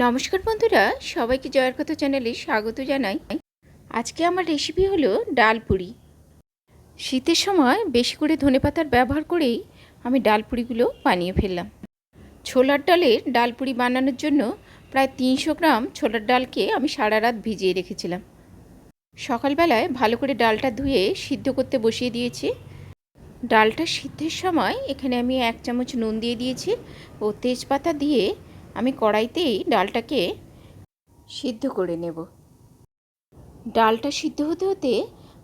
নমস্কার বন্ধুরা, সবাইকে জয়ের কথা চ্যানেলে স্বাগত জানাই। আজকে আমার রেসিপি হলো ডাল পুরি। শীতের সময় বেশি করে ধনেপাতার ব্যবহার করেই আমি ডাল পুরিগুলো বানিয়ে ফেললাম। ছোলার ডালের ডাল পুরি বানানোর জন্য প্রায় তিনশো গ্রাম ছোলার ডালকে আমি সারা রাত ভিজিয়ে রেখেছিলাম। সকালবেলায় ভালো করে ডালটা ধুয়ে সিদ্ধ করতে বসিয়ে দিয়েছি। ডালটা সিদ্ধের সময় এখানে আমি এক চামচ নুন দিয়ে দিয়েছি ও তেজপাতা দিয়ে আমি কড়াইতেই ডালটাকে সিদ্ধ করে নেব। ডালটা সিদ্ধ হতে হতে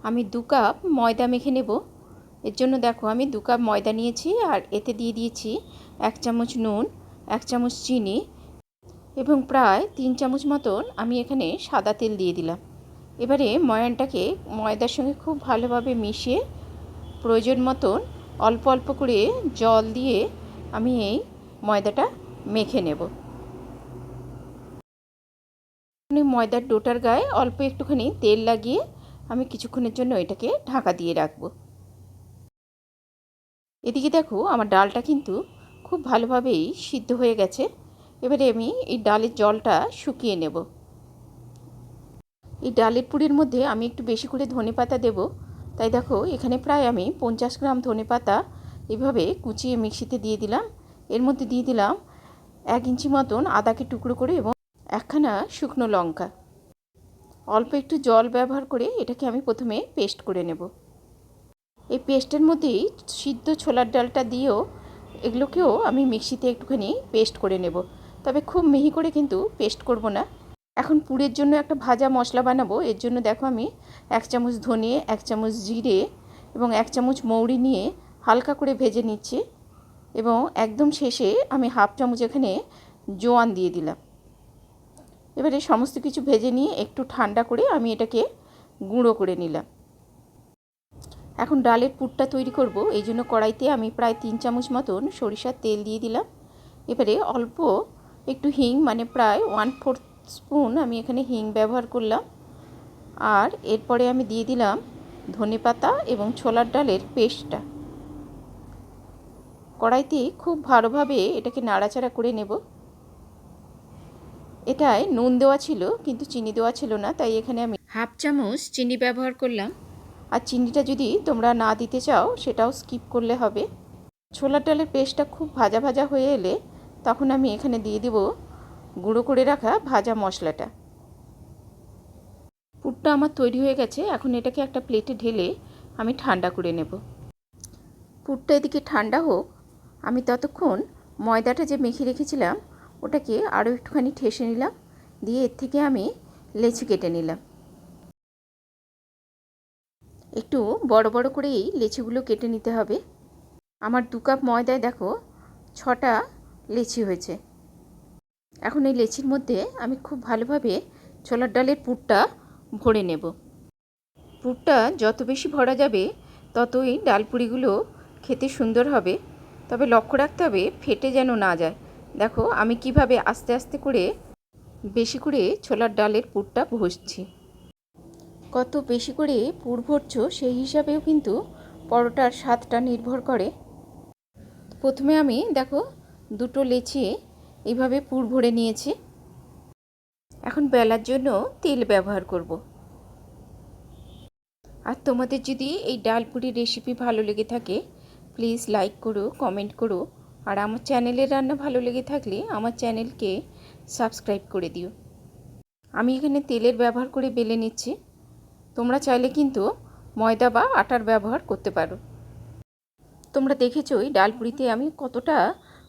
আমি দু কাপ ময়দা মেখে নেব। এর জন্য দেখো আমি দু কাপ ময়দা নিয়েছি আর এতে দিয়ে দিয়েছি এক চামচ নুন, এক চামচ চিনি এবং প্রায় তিন চামচ মতন আমি এখানে সাদা তেল দিয়ে দিলাম। এবারে ময়ানটাকে ময়দার সঙ্গে খুব ভালোভাবে মিশিয়ে প্রয়োজন মতন অল্প অল্প করে জল দিয়ে আমি এই ময়দাটা মেখে নেব। ময়দার ডোটার গায়ে অল্প একটুখানি তেল লাগিয়ে আমি কিছুক্ষণের জন্য এটাকে ঢাকা দিয়ে রাখব। এদিকে দেখো, আমার ডালটা কিন্তু খুব ভালোভাবেই সিদ্ধ হয়ে গেছে। এবারে আমি এই ডালের জলটা শুকিয়ে নেব। এই ডালের পুরির মধ্যে আমি একটু বেশি করে ধনে পাতা দেবো। তাই দেখো, এখানে প্রায় আমি পঞ্চাশ গ্রাম ধনে পাতা এভাবে কুচিয়ে মিক্সিতে দিয়ে দিলাম। এর মধ্যে দিয়ে দিলাম এক ইঞ্চি মতন আদাকে টুকরো করে এবং একখানা শুকনো লঙ্কা। অল্প একটু জল ব্যবহার করে এটাকে আমি প্রথমে পেস্ট করে নেব। এই পেস্টের মধ্যেই সিদ্ধ ছোলার ডালটা দিয়েও এগুলোকেও আমি মিক্সিতে একটুখানি পেস্ট করে নেব। তবে খুব মিহি করে কিন্তু পেস্ট করব না। এখন পুরের জন্য একটা ভাজা মশলা বানাবো। এর জন্য দেখো আমি এক চামচ ধনে, এক চামচ জিরে এবং এক চামচ মৌরি নিয়ে হালকা করে ভেজে নিচ্ছি এবং একদম শেষে আমি হাফ চামচ এখানে জোয়ান দিয়ে দিলাম। এবারে সমস্ত কিছু ভেজে নিয়ে একটু ঠান্ডা করে আমি এটাকে গুঁড়ো করে নিলাম। এখন ডালের পুরটা তৈরি করব। এই জন্য কড়াইতে আমি প্রায় তিন চামচ মতন সরিষার তেল দিয়ে দিলাম। এবারে অল্প একটু হিং মানে প্রায় ওয়ান ফোর্থ স্পুন আমি এখানে হিং ব্যবহার করলাম। আর এরপরে আমি দিয়ে দিলাম ধনে পাতা এবং ছোলার ডালের পেস্টটা। কড়াইতে খুব ভালোভাবে এটাকে নাড়াচাড়া করে নেব। এটায় নুন দেওয়া ছিল কিন্তু চিনি দেওয়া ছিল না তাই এখানে আমি হাফ চামচ চিনি ব্যবহার করলাম। আর চিনিটা যদি তোমরা না দিতে চাও সেটাও স্কিপ করলে হবে। ছোলার ডালের পেস্টটা খুব ভাজা ভাজা হয়ে এলে তখন আমি এখানে দিয়ে দিব গুঁড়ো করে রাখা ভাজা মশলাটা। পুরটা আমার তৈরি হয়ে গেছে এখন এটাকে একটা প্লেটে ঢেলে আমি ঠান্ডা করে নেব। পুরটা এদিকে ঠান্ডা হোক আমি ততক্ষণ ময়দাটা যে মেখে রেখেছিলাম ওটাকে আরও একটুখানি ঠেসে নিলাম, দিয়ে এর থেকে আমি লেচি কেটে নিলাম। একটু বড় বড় করেই লেচিগুলো কেটে নিতে হবে। আমার দু কাপ ময়দায় দেখো ছটা লেচি হয়েছে। এখন এই লেচির মধ্যে আমি খুব ভালোভাবে ছোলার ডালের পুরটা ভরে নেব। পুরটা যত বেশি ভরা যাবে, ততই ডাল পুরিগুলো খেতে সুন্দর হবে। তবে লক্ষ্য রাখতে হবে, ফেটে যেন না যায়। দেখো, আমি কীভাবে আস্তে আস্তে করে বেশি করে ছোলার ডালের পুরটা ভসছি কত বেশি করে পুর ভরছো, সেই হিসাবেও কিন্তু পরোটার স্বাদটা নির্ভর করে। প্রথমে আমি দেখো, দুটো লেচি এইভাবে পুর ভরে নিয়েছি। এখন বেলার জন্য তেল ব্যবহার করব। আর তোমাদের যদি এই ডাল রেসিপি ভালো লেগে থাকে প্লিজ লাইক করো কমেন্ট করো। আর আমার চ্যানেলের রান্না ভালো লেগে থাকলে আমার চ্যানেলকে সাবস্ক্রাইব করে দিও। আমি এখানে তেলের ব্যবহার করে বেলে নিচ্ছি। তোমরা চাইলে কিন্তু ময়দা বা আটার ব্যবহার করতে পারো। তোমরা দেখেছোই ডাল পুরিতে আমি কতটা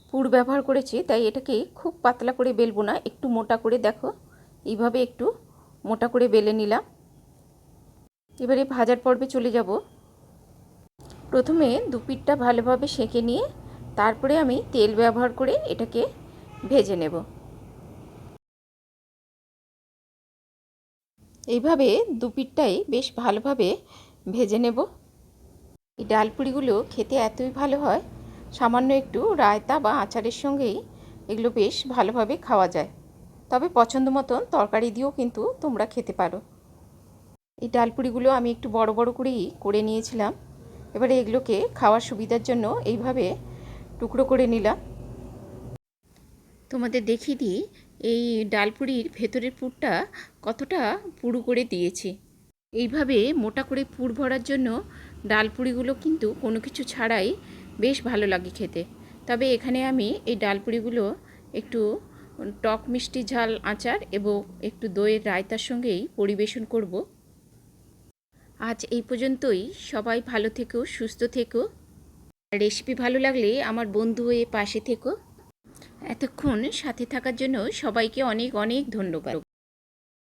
পুর ব্যবহার করেছি, তাই এটাকে খুব পাতলা করে বেলবো না, একটু মোটা করে দেখো। এইভাবে একটু মোটা করে বেলে নিলাম। এবারে ভাজার পর্বে চলে যাব। প্রথমে দুপিটটা ভালোভাবে সেঁকে নিয়ে তারপরে আমি তেল ব্যবহার করে এটাকে ভেজে নেব। এইভাবে দুপিটটাই বেশ ভালোভাবে ভেজে নেব। এই ডালপুরিগুলো খেতে এতই ভালো হয়, সামান্য একটু রায়তা বা আচারের সঙ্গেই এগুলো বেশ ভালোভাবে খাওয়া যায়। তবে পছন্দ মতন তরকারি দিয়েও কিন্তু তোমরা খেতে পারো। এই ডালপুরিগুলো আমি একটু বড় বড় করেই করে নিয়েছিলাম। এবারে এগুলোকে খাওয়ার সুবিধার জন্য এইভাবে টুকরো করে নিলাম। তোমাদের দেখিয়ে দিই, এই ডালপুরির ভেতরের পুরটা কতটা পুরু করে দিয়েছি। এইভাবে মোটা করে পুর ভরার জন্য ডালপুরিগুলো কিন্তু কোনো কিছু ছাড়াই বেশ ভালো লাগে খেতে। তবে এখানে আমি এই ডালপুরিগুলো একটু টক মিষ্টি ঝাল আচার এবং একটু দইয়ের রায়তার সঙ্গেই পরিবেশন করব। আজ এই পর্যন্তই। সবাই ভালো থেকো, সুস্থ থেকো। রেসিপি ভালো লাগলে আমার বন্ধু হয়ে পাশে থেকো। এতক্ষণ সাথে থাকার জন্য সবাইকে অনেক অনেক ধন্যবাদ।